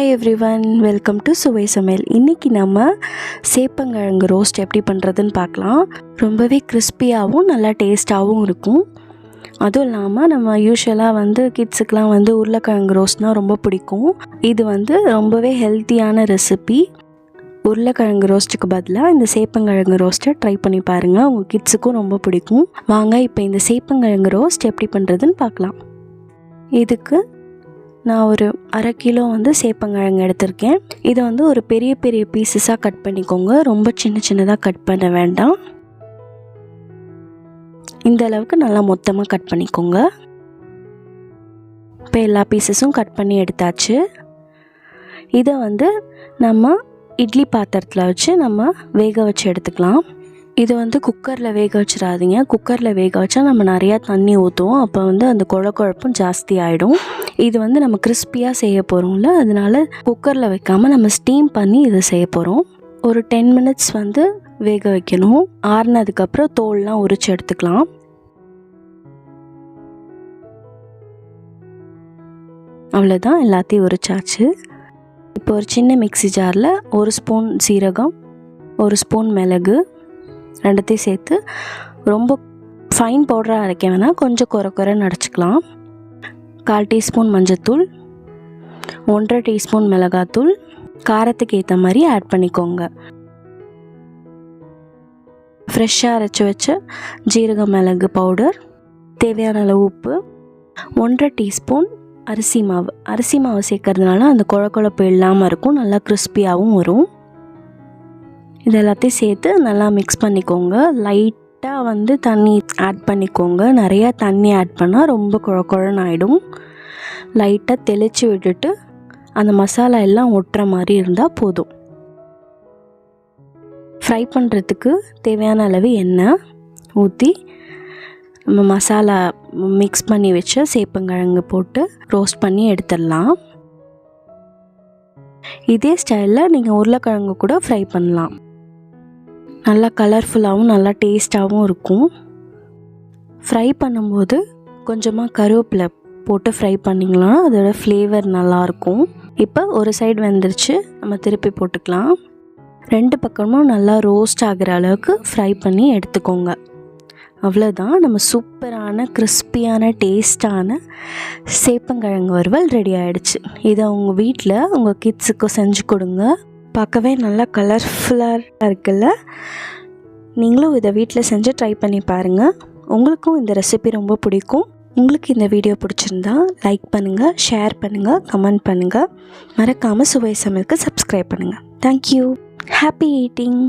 Hi everyone welcome to சுவை சமையல் இன்றைக்கி நம்ம சேப்பங்கிழங்கு ரோஸ்ட் எப்படி பண்ணுறதுன்னு பார்க்கலாம். ரொம்பவே கிறிஸ்பியாகவும் நல்லா டேஸ்ட்டாகவும் இருக்கும். அதுவும் இல்லாமல் நம்ம யூஸ்வலாக வந்து கிட்ஸுக்கெலாம் வந்து உருளைக்கிழங்கு ரோஸ்ட்னால் ரொம்ப பிடிக்கும். இது வந்து ரொம்பவே ஹெல்த்தியான ரெசிபி உருளைக்கிழங்கு ரோஸ்ட்டுக்கு பதிலாக இந்த சேப்பங்கிழங்கு ரோஸ்ட்டை ட்ரை பண்ணி பாருங்கள் உங்கள் கிட்ஸுக்கும் ரொம்ப பிடிக்கும். வாங்க இப்போ இந்த சேப்பங்கிழங்கு ரோஸ்ட் எப்படி பண்ணுறதுன்னு பார்க்கலாம். இதுக்கு நான் ஒரு அரை கிலோ வந்து சேப்பங்கிழங்கு எடுத்திருக்கேன். இதை வந்து ஒரு பெரிய பெரிய பீசஸாக கட் பண்ணிக்கோங்க. ரொம்ப சின்ன சின்னதாக கட் பண்ண வேண்டாம். இந்த அளவுக்கு நல்லா மொத்தமாக கட் பண்ணிக்கோங்க. இப்போ எல்லா பீசஸும் கட் பண்ணி எடுத்தாச்சு. இதை வந்து நம்ம இட்லி பாத்திரத்தில் வச்சு நம்ம வேக வச்சு எடுத்துக்கலாம். இது வந்து குக்கரில் வேக வச்சிடாதீங்க. குக்கரில் வேக வச்சா நம்ம நிறையா தண்ணி ஊற்றுவோம் அப்போ வந்து அந்த குழ குழப்பும் ஜாஸ்தி ஆகிடும் இது வந்து நம்ம கிறிஸ்பியாக செய்ய போகிறோம்ல அதனால குக்கரில் வைக்காமல் நம்ம ஸ்டீம் பண்ணி இதை செய்ய போகிறோம் ஒரு டென் மினிட்ஸ் வந்து வேக வைக்கணும். ஆறுனதுக்கப்புறம் தோல்லாம் உரிச்சு எடுத்துக்கலாம். அவ்வளோதான் எல்லாத்தையும் உரிச்சாச்சு. இப்போ ஒரு சின்ன மிக்ஸி ஜாரில் ஒரு ஸ்பூன் சீரகம் ஒரு ஸ்பூன் மிளகு ரெண்டத்தையும் சேர்த்து ரொம்ப ஃபைன் பவுடராக அரைக்க வேணால் கொஞ்சம் குறை குறைன்னு அரைச்சிக்கலாம். கால் டீஸ்பூன் மஞ்சத்தூள் ஒன்றரை டீஸ்பூன் மிளகாத்தூள் காரத்துக்கு ஏற்ற மாதிரி ஆட் பண்ணிக்கோங்க. ஃப்ரெஷ்ஷாக அரைச்சி வச்ச ஜீரக மிளகு பவுடர் தேவையான அளவு உப்பு ஒன்றரை டீஸ்பூன் அரிசி மாவு. அரிசி மாவு சேர்க்கறதுனால அந்த குழ குழப்பு இல்லாமல் இருக்கும் நல்லா கிறிஸ்பியாகவும் வரும். இது எல்லாத்தையும் சேர்த்து நல்லா மிக்ஸ் பண்ணிக்கோங்க. லைட்டாக வந்து தண்ணி ஆட் பண்ணிக்கோங்க. நிறையா தண்ணி ஆட் பண்ணால் ரொம்ப குழ குழன்னு ஆகிடும் லைட்டாக தெளித்து விட்டுட்டு அந்த மசாலா எல்லாம் ஒட்டுற மாதிரி இருந்தால் போதும். ஃப்ரை பண்ணுறதுக்கு தேவையான அளவு எண்ணெய் ஊற்றி நம்ம மசாலா மிக்ஸ் பண்ணி வச்ச சேப்பங்கிழங்கு போட்டு ரோஸ்ட் பண்ணி எடுத்துடலாம். இதே ஸ்டைலில் நீங்கள் உருளைக்கிழங்கு கூட ஃப்ரை பண்ணலாம். நல்லா கலர்ஃபுல்லாகவும் நல்லா டேஸ்ட்டாகவும் இருக்கும். ஃப்ரை பண்ணும்போது கொஞ்சமாக கருவேப்பிலை போட்டு ஃப்ரை பண்ணிங்கன்னா அதோட ஃப்ளேவர் நல்லாயிருக்கும். இப்போ ஒரு சைடு வந்துருச்சு நம்ம திருப்பி போட்டுக்கலாம். ரெண்டு பக்கமும் நல்லா ரோஸ்ட் ஆகிற அளவுக்கு ஃப்ரை பண்ணி எடுத்துக்கோங்க. அவ்வளோதான் நம்ம சூப்பரான கிறிஸ்பியான டேஸ்டான சேப்பங்கிழங்கு வறுவல் ரெடி ஆகிடுச்சு இதை உங்கள் வீட்டில் உங்கள் கிட்ஸுக்கு செஞ்சு கொடுங்க. பார்க்கவே நல்லா கலர்ஃபுல்லாக இருக்குல்ல? நீங்களும் இதை வீட்டில் செஞ்சு ட்ரை பண்ணி பாருங்கள் உங்களுக்கும் இந்த ரெசிபி ரொம்ப பிடிக்கும். உங்களுக்கு இந்த வீடியோ பிடிச்சிருந்தா லைக் பண்ணுங்கள் ஷேர் பண்ணுங்கள் கமெண்ட் பண்ணுங்கள் மறக்காமல் சுவை சமையலுக்கு சப்ஸ்கிரைப் பண்ணுங்கள் தேங்க்யூ ஹாப்பி ஈட்டிங்